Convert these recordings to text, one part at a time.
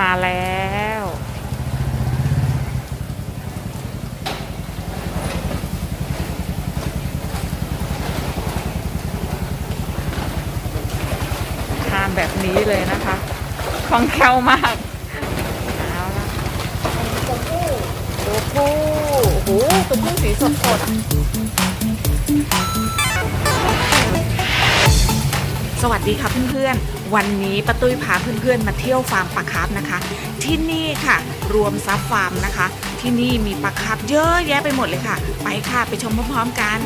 มาแล้วทานแบบนี้เลยนะคะคล่องแคล่วมากเอาละตัวผู้ตัวผู้โอ้โหตัวผู้สีสดสดสวัสดีค่ะเพื่อนๆ วันนี้ป้าตุ้ยพาเพื่อนๆมาเที่ยวฟาร์มปลาคาร์ฟนะคะ ที่นี่ค่ะ รวมซับฟาร์มนะคะ ที่นี่มีปลาคาร์ฟเยอะแยะไปหมดเลยค่ะ ไปค่ะไปชมพร้อมๆกัน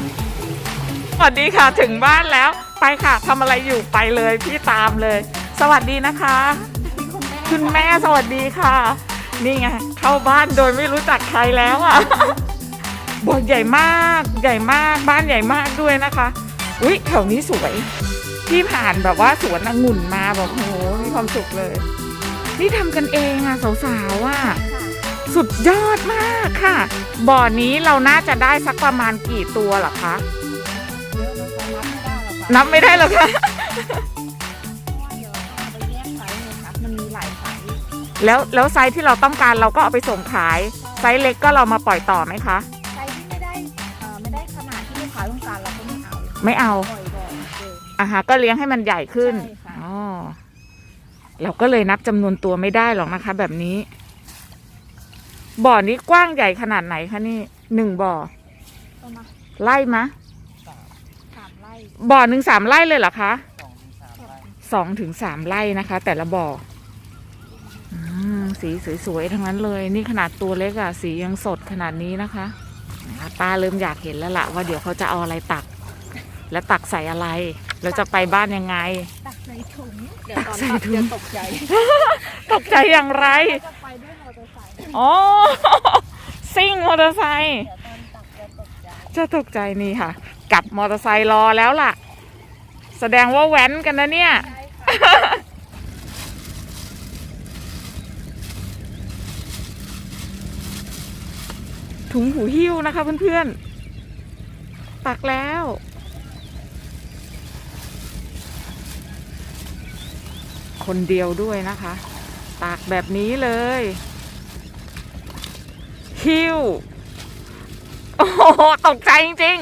สวัสดีค่ะถึงบ้านแล้วไปค่ะทำอะไรอยู่ไปเลยพี่ตามเลย สวัสดีนะคะ คุณแม่สวัสดีค่ะ นี่ไงเข้าบ้านโดยไม่รู้จักใครแล้วอะบ่อใหญ่มากใหญ่มากบ้านใหญ่มากด้วยนะคะ อุ๊ยแถวนี้สวย ที่ผ่านแบบว่าสวนองุ่นมาแบบโหมีความสุขเลย นี่ทำกันเองอะสาวๆอะสุดยอดมากค่ะ บ่อนี้เราน่าจะได้สักประมาณกี่ตัวเหรอคะเยอะเรานับไม่ได้หรอกค่ะนับไม่ได้หรอกคะเพราะว่าเดี๋ยวเอาไปแยกไซส์ไงคะมันมีหลายไซส์แล้วแล้วไซส์ที่เราต้องการเราก็เอาไปส่งขาย ไซส์เล็กก็เรามาปล่อยต่อไหมคะไซส์ที่ไม่ได้เอ่อไม่ได้ขนาดที่ลูกค้าต้องการเราก็ไม่เอา ไม่เอาปล่ อยบ่อยเอออะฮะก็เลี้ยงให้มันใหญ่ขึ้นใช่ค่ะ อ๋อเราก็เลยนับจำนวนตัวไม่ได้หรอกนะคะ แบบนี้ บ่อนี้กว้างใหญ่ขนาดไหนคะนี่หนึ่งบ่อประมาณไล่มะ สามไร่บ่อหนึ่งสามไร่เลยเหรอคะ สองถึงสามไร่สองถึงสามไร่นะคะ แต่ละบ่ออืมสีสวยๆทั้งนั้นเลย นี่ขนาดตัวเล็กอะสียังสดขนาดนี้นะคะอะป้าเริ่มอยากเห็นแล้วล่ะว่าเดี๋ยวเขาจะเอาอะไรตัก และตักใส่อะไร แล้วจะไปบ้านยังไง ตักใส่ถุง เดี๋ยวตอนตักใส่ตักถุงจะตกใจ ตกใจอย่างไร จะไปด้วยมอเตอร์ไซค์เดี๋ยวอ๋อ ซิ่งมอเตอร์ไซค์ตอนตักจะตกใจจะตกใจนี่ค่ะ กลับมอเตอร์ไซค์รอแล้วล่ะ แสดงว่าแว้นกันนะเนี่ย ใช่ค่ะถุงหูหิ้วนะคะเพื่อนๆ ตักแล้ว คนเดียวด้วยนะคะ ตากแบบนี้เลยหิ้วโอ้โหตกใจจริง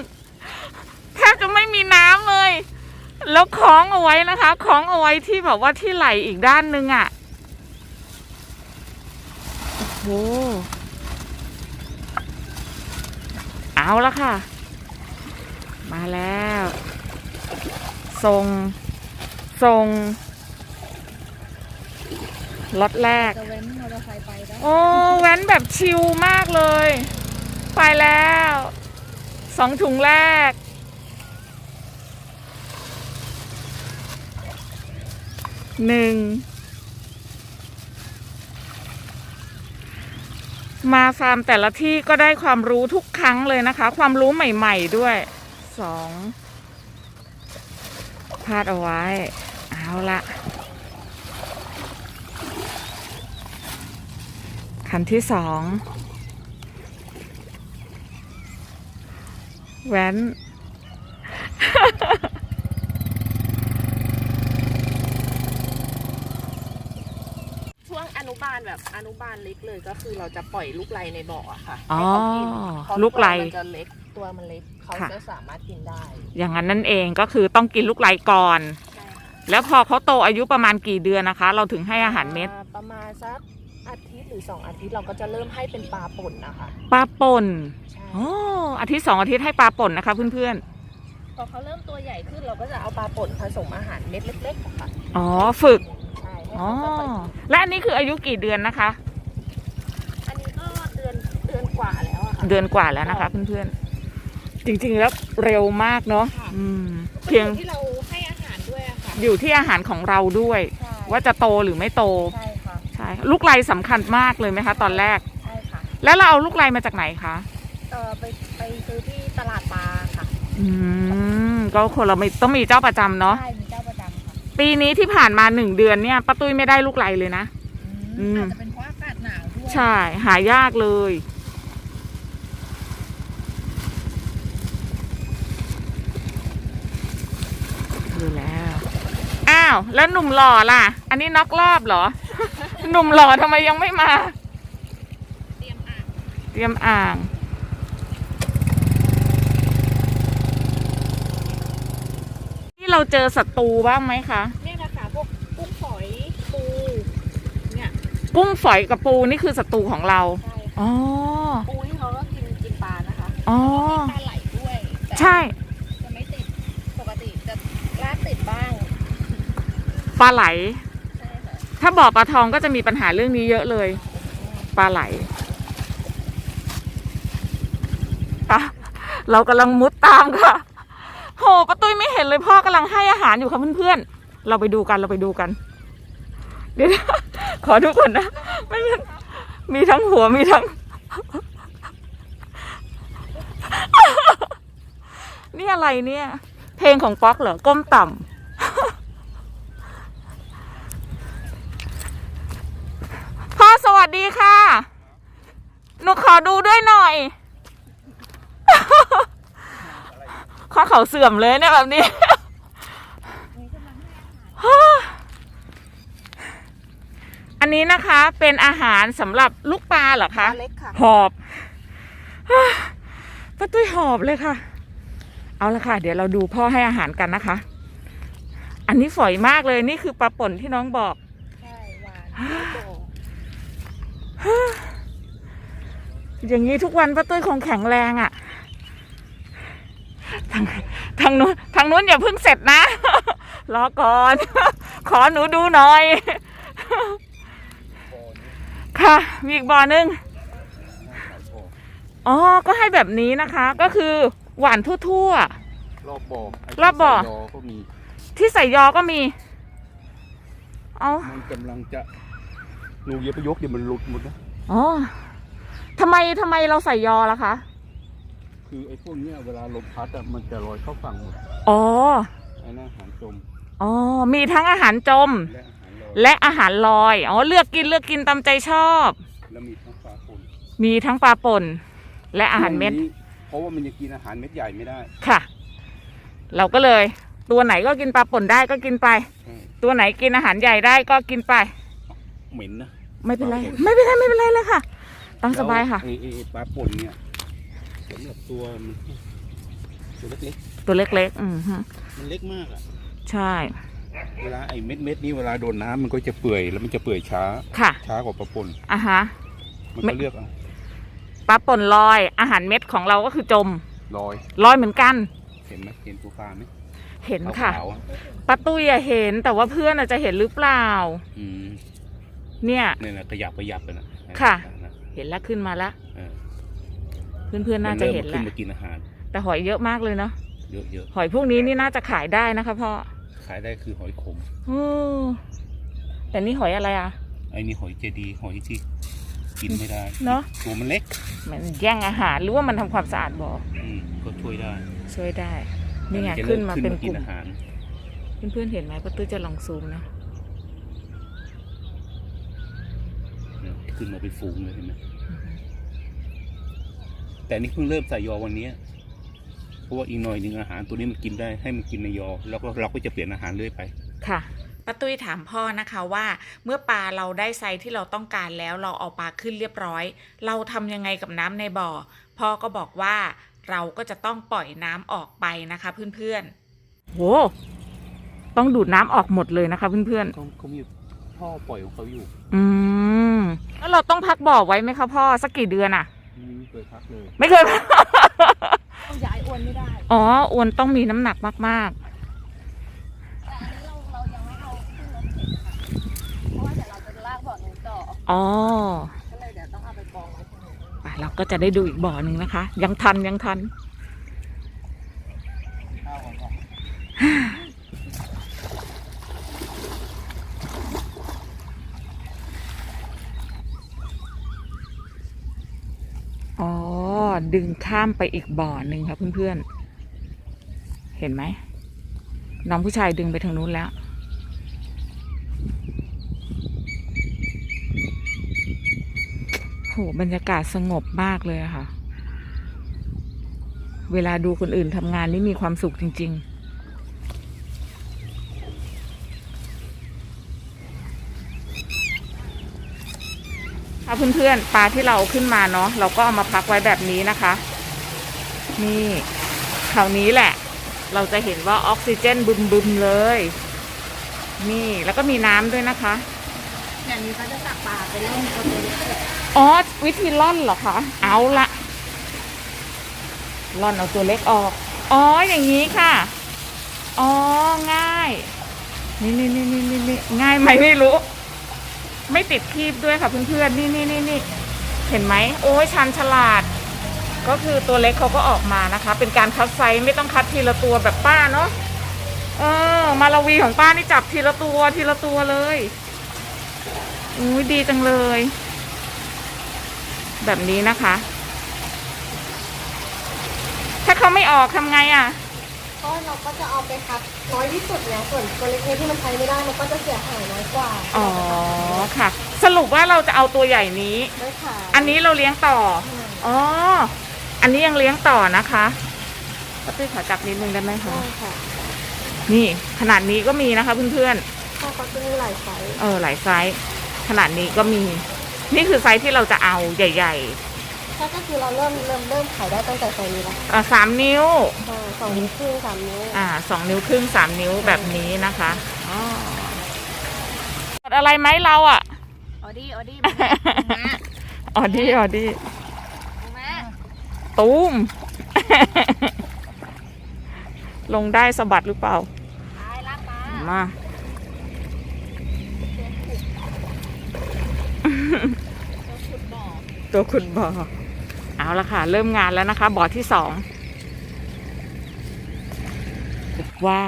ๆแทบจะไม่มีน้ำเลย แล้วคล้องเอาไว้นะคะคล้องเอาไว้ที่แบบว่าที่ไหลอีกด้านนึงอะ่ะโอ้โหเอาแล้วค่ะ มาแล้วทรงทรง รถแรกจะเว้นมอเตอร์ไซค์ไปได้โอ้แว้นแบบชิลมากเลย ไปแล้วสองถุงแรก หนึ่ง มาฟาร์มแต่ละที่ก็ได้ความรู้ทุกครั้งเลยนะคะ ความรู้ใหม่ๆด้วย สองพาดเอาไว้ เอาละ นที่สองแว้น ช่วงอนุบาลแบบอนุบาลเล็กเลยก็คือเราจะปล่อยลูกไรในบ่ออะค่ะอ๋อให้เขากินเพราะลูกไรมันจะเล็กตัวมันเล็กเขาค่ะ จะสามารถกินได้อย่างนั้นนั่นเองก็คือต้องกินลูกไลก่อน ใช่ค่ะแล้วพอเขาโตอายุประมาณกี่เดือนนะคะ เราถึงให้อาหารเม็ดอ่ประมาณสัก อาทิตย์หรือสองอาทิตย์เราก็จะเริ่มให้เป็นปลาป่นนะคะปลาป่นใช่อ๋ออาทิตย์สองอาทิตย์ให้ปลาป่นนะคะเพื่อนพอเขาเริ่มตัวใหญ่ขึ้นเราก็จะเอาปลาป่นผสมอาหารเม็ดเล็กๆอะค่ะๆอ๋อฝึกใช่ให้อ๋อเขาค่อยและอันนี้คืออายุกี่เดือนนะคะ ๆอันนี้ก็เดือนเดือนกว่าแล้วอะค่ะ เดือนกว่าแล้วนะคะ เพื่อนๆจริงๆแล้วเร็วมากเนาะค่ะ อืมมันเพียงอยู่ที่เราให้อาหารด้วยอะค่ะอยู่ที่อาหารของเราด้วย ใช่ว่าจะโตหรือไม่โต ใช่ค่ะใช่ ลูกไลสำคัญมากเลยไหมคะ ตอนแรก ใช่ค่ะแล้วเราเอาลูกไลมาจากไหนคะเออไปไปซื้อที่ตลาดปลาค่ะอืมก็คนเราไม่ต้องมีเจ้าประจำเนาะใช่มีเจ้าประจำค่ะปีนี้ที่ผ่านมาหนึ่งเดือนเนี่ยป้าตุ้ยไม่ได้ลูกไลเลยนะ อืม อาจจะเป็นเพราะอากาศหนาวด้วยใช่ หายากเลย ดูแล้ว อ้าว แล้วหนุ่มหล่อล่ะ อันนี้น็อกรอบเหรอ หนุ่มหล่อทำไมยังไม่มา เตรียมอ่างเตรียมอ่าง ที่เราเจอศัตรูบ้างไหมคะ เนี่ยนะคะพวกกุ้งฝอยปูเนี่ยกุ้งฝอยกับปูนี่คือศัตรูของเรา ใช่ค่ะอ๋อ ปูที่เขาก็กินกินปลานะคะอ๋อ ปลาไหลด้วยแต่ใช่ จะไม่ติดปกติจะลาดติดบ้างปลาไหลใช่ค่ะ ถ้าบ่อปลาทองก็จะมีปัญหาเรื่องนี้เยอะเลย ปลาไหลเรากำลังมุดตามค่ะโหป้าตุ้ยไม่เห็นเลยพ่อกำลังให้อาหารอยู่ค่ะเพื่อนๆ เราไปดูกันเราไปดูกัน เดี๋ยวขอดูก่อนนะ ไม่งั้นมีทั้งหัวมีทั้ง นี่อะไรเนี่ย เพลงของป๊อกเหรอ ก้มต่ำ พ่อสวัสดีค่ะ หนูข อดูด้วยหน่อย ข้อเขาเสื่อมเลยเนี่ยแบบนี้ อันนี้นะคะเป็นอาหารสำหรับลูกปลาเหรอปคะลาเล็กค่ะ หอบป้าตุ้ยหอบเลยค่ะ เอาละค่ะ เดี๋ยวเราดูพ่อให้อาหารกันนะคะ อันนี้ฝอยมากเลยนี่คือปลาป่นที่น้องบอก ใช่ หวานแล้วโด่ง อย่างนี้ทุกวันป้าตุ้ยคงแข็งแรงอะ่ะ ทางทางนู้นทางนู้นอย่าเพิ่งเสร็จนะ รอก่อน ขอหนูดูหน่อย ค่ะมีอีกบ่อหนึงอ๋อ ก็ให้แบบนี้นะคะ ก็คือหวานทั่ว รอบบ่อไรอบบ่อ ที่ใส่ยก็มี ๆ ที่ใส่ยอก็มี เอามันกำลังจะหนูอย่าไปยกเดี๋ยวมันหลุดหมดนะ อ๋อ ทำไมทำไมเราใส่ยอล่ะคะ คือไอ้พวกเนี้ยเวลาลมพัดอะมันจะลอยเข้าฝั่งหมดอ๋อ ไอ้นั่นอาหารจมอ๋อ มีทั้งอาหารจม และอาหารลอยและอาหารลอย อ๋อ เลือกกินเลือกกินตามใจชอบ แล้วมีทั้งปลาปนมีทั้งปลาป่น และอาหารเม็ดช่วงนี้เพราะว่ามันยังกินอาหารเม็ดใหญ่ไม่ได้ค่ะ เราก็เลย ตัวไหนก็กินปลาป่นได้ก็กินไปใช่ตัวไหนกินอาหารใหญ่ได้ก็กินไป เหม็นนะ ไม่เป็นไรปลาป่นไม่เป็นไร ไม่เป็นไรเลยค่ะ ตั้งสบายค่ะ แล้วไอ้ไอ้ไอ้ปลาป่นเนี่ยสำหรับตัวมันตัวเล็กตัวเล็กๆ อืมฮึๆมันเล็กมากอะใช่ เวลาไอ้เม็ดเม็ดๆนี้เวลาโดนน้ำมันก็จะเปื่อยแล้วมันจะเปื่อยช้า ค่ะช้ากว่าปลาป่นอะฮะ มันไม่ ก็เลือกเอาปลาป่นลอย อาหารเม็ดของเราก็คือจม ลอย ลอยเหมือนกัน เห็นไหมเห็นตัวปลาไหมเห็นค่ะ ขาวๆอะป้าตุ้ยอะเห็น แต่ว่าเพื่อนอาจจะเห็นหรือเปล่า อืมเนี่ย เนี่ยนะขยับขยับไปนะค่ะนะ เห็นแล้วขึ้นมาแล้วเออเพื่อนๆน่าจะเห็นมัแหริ่ละมมาขึ้นมากินอาหาร แต่หอยเยอะมากเลยเนาะเยอะหอยพวกนี้นี่น่าจะขายได้นะคะพ่อๆ ขายได้คือหอยขมออแต่นี่หอยอะไรอะ ไอ้นี่หอยเจดีย์หอยที่กินไม่ได้เนอะ ตัวมันเล็ก มันแย่งอาหารหรือว่ามันทำความสะอาดบ่ออืมก็ช่วยได้ช่วยได้นี่ไงจะขึ้ริ่นมาเป็นกกิลุ่มอาหาร เพื่อนๆเห็นไหมป้าตุ้ยจะลองซูมนะเนี่ยขึ้นมาเป็นฝูงเลยเห็นไหม แต่นี่เพิ่งเริ่มใส่ยอวันเนี้ยเพราะว่าอีกหน่อยหนึ่งอาหารตัวนี้มันกินได้ให้มันกินในยอ แล้วก็เราก็จะเปลี่ยนอาหารเรื่อยไป ค่ะป้าตุ้ยถามพ่อนะคะว่า เมื่อปลาเราได้ไซส์ที่เราต้องการแล้วเราเอาปลาขึ้นเรียบร้อย เราทำยังไงกับน้ำในบ่อ พ่อก็บอกว่าเราก็จะต้องปล่อยน้ำออกไปนะคะเพื่อนๆโหต้องดูดน้ำออกหมดเลยนะคะเพื่อนเขาเขามีท่อปล่อยของเขาอยู่ๆอืมแล้วเราต้องพักบ่อไว้ไหมคะพ่อสักกี่เดือนอะ ไม่เคยพักเลยไม่เคยต้องย้ายอวนไม่ได้อ๋ออวนต้องมีน้ำหนักมาก แต่อันนี้เราเรายังไม่เอาขึ้นรถเข็นค่ะเพราะว่าเดี๋ยวเราจะลากบ่อนู้นต่อๆอ๋อก็เลยเดี๋ยวต้องเอาไปกองไว้ตรงนู้นไปเราก็จะได้ดูอีกบ่อหนึ่งนะคะ ยังทันยังทัน อ๋อ ดึงข้ามไปอีกบ่อหนึ่งค่ะเพื่อนๆ เห็นไหม น้องผู้ชายดึงไปทางนู้นแล้ว โหบรรยากาศสงบมากเลยค่ะ เวลาดูคนอื่นทำงานนี่มีความสุขจริง ๆ ค่ะเพื่อนๆปลาที่เราขึ้นมาเนาะเราก็เอามาพักไว้แบบนี้นะคะ นี่คราวนี้แหละ เราจะเห็นว่าออกซิเจนบึมๆเลย นี่แล้วก็มีน้ำด้วยนะคะอย่างนี้เขาจะตักปลาไปเล่นเขาจะเล่นอ๋อวิธีล่อนเหรอคะเอาละล่อนเอาตัวเล็กออก อ๋ออย่างนี้ค่ะ อ๋อง่าย นี่นี่นี่นี่นี่นี่ง่ายไหมไม่รู้ ไม่ติดคีบด้วยค่ะเพื่อนๆ นี่นี่นี่นี่เห็นไหม โอ้ยชันฉลาด ก็คือตัวเล็กเขาก็ออกมานะคะ เป็นการคัดไซส์ไม่ต้องคัดทีละตัวแบบป้าเนาะ เออ มาลาวีของป้านี่จับทีละตัวทีละตัวเลยอุ้ยดีจังเลย แบบนี้นะคะ ถ้าเขาไม่ออกทำไงอะ ก็เราก็จะเอาไปคัดน้อยที่สุดเนี่ยส่วนตัวเล็กๆที่มันใช้ไม่ได้มันก็จะเสียหายน้อยกว่าอ๋อค่ะ สรุปว่าเราจะเอาตัวใหญ่นี้ด้วยค่ะอันนี้เราเลี้ยงต่ออ๋ออันนี้ยังเลี้ยงต่อนะคะป้าตุ้ยขอจับนิดนึงได้ไหมคะ ใช่ค่ะนี่ขนาดนี้ก็มีนะคะเพื่อนข้าวก็จะมีหลายไซส์ๆเออหลายไซส์ขนาดนี้ก็มี นี่คือไซส์ที่เราจะเอาใหญ่ ถ้าก็คือเราเริ่มเริ่มเริ่มขายได้ตั้งแต่ไซส์นี้แล้วๆอะสามนิ้วใช่สองนิ้วครึ่งสามนิ้วอ่าสองนิ้วครึ่งสามนิ้วแบบนี้นะคะอ๋อเปิดอะไรไหมเราอะ ออดี้ออดี้ออดี้ออดี้มาตูม ลงได้สะบัดหรือเปล่า ตายละปลามาขุดบ่อตัวขุดบ่อ เอาละค่ะ เริ่มงานแล้วนะคะ บ่อที่สองว่า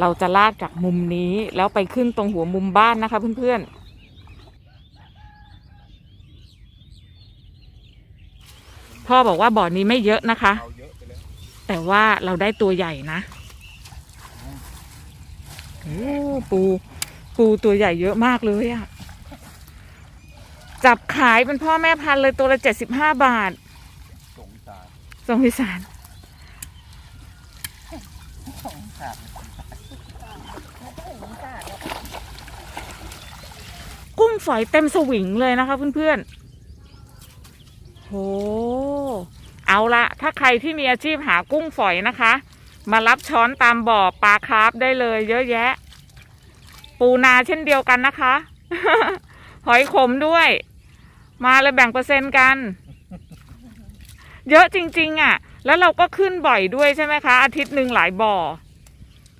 เราจะลากจากมุมนี้แล้วไปขึ้นตรงหัวมุมบ้านนะคะเพื่อนๆพ่อบอกว่าบ่อนี้ไม่เยอะนะคะ แต่ว่าเราได้ตัวใหญ่นะโอ้ปูปูตัวใหญ่เยอะมากเลยอะ จับขายเป็นพ่อแม่พันธุ์เลยตัวละเจ็ดสิบห้าบาท สงสารสงสารสงสารกุ้งฝอยเต็มสวิงเลยนะคะเพื่อนๆโห เอาละถ้าใครที่มีอาชีพหากุ้งฝอยนะคะ มารับช้อนตามบ่อปลาคาร์ฟได้เลย เยอะแยะ ปูนาเช่นเดียวกันนะคะ หอยขมด้วย มาเลยแบ่งเปอร์เซ็นต์กัน เยอะจริง ๆ อะ แล้วเราก็ขึ้นบ่อยด้วยใช่ไหมคะ อาทิตย์หนึ่งหลายบ่อ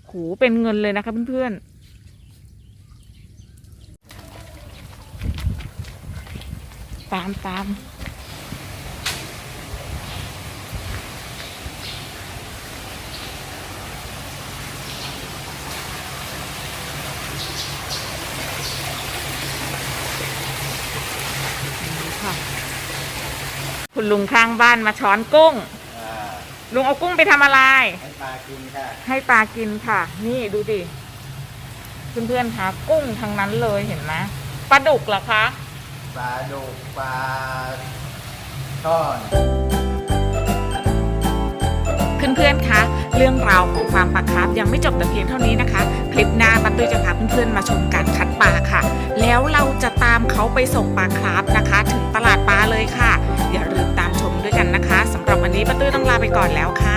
โหเป็นเงินเลยนะคะเพื่อนๆตามตาม คุณลุงข้างบ้านมาช้อนกุ้ง อ่าลุงเอากุ้งไปทำอะไร ให้ปลากินค่ะให้ปลากินค่ะ นี่ดูดิเพื่อนๆคะกุ้งทั้งนั้นเลยเห็นไหมปลาดุกเหรอคะ ปลาดุกปลาช่อนเพื่อนๆ คะ เรื่องราวของฟาร์มปลาคาร์ฟยังไม่จบแต่เพียงเท่านี้นะคะ คลิปหน้าปัตตุ้ยจะพาเพื่อนๆ มาชมการคัดปลาค่ะ แล้วเราจะตามเขาไปส่งปลาคาร์ฟนะคะ ถึงตลาดปลาเลยค่ะ อย่าลืมตามชมด้วยกันนะคะสำหรับวันนี้ป้าตุ้ยต้องลาไปก่อนแล้วค่ะ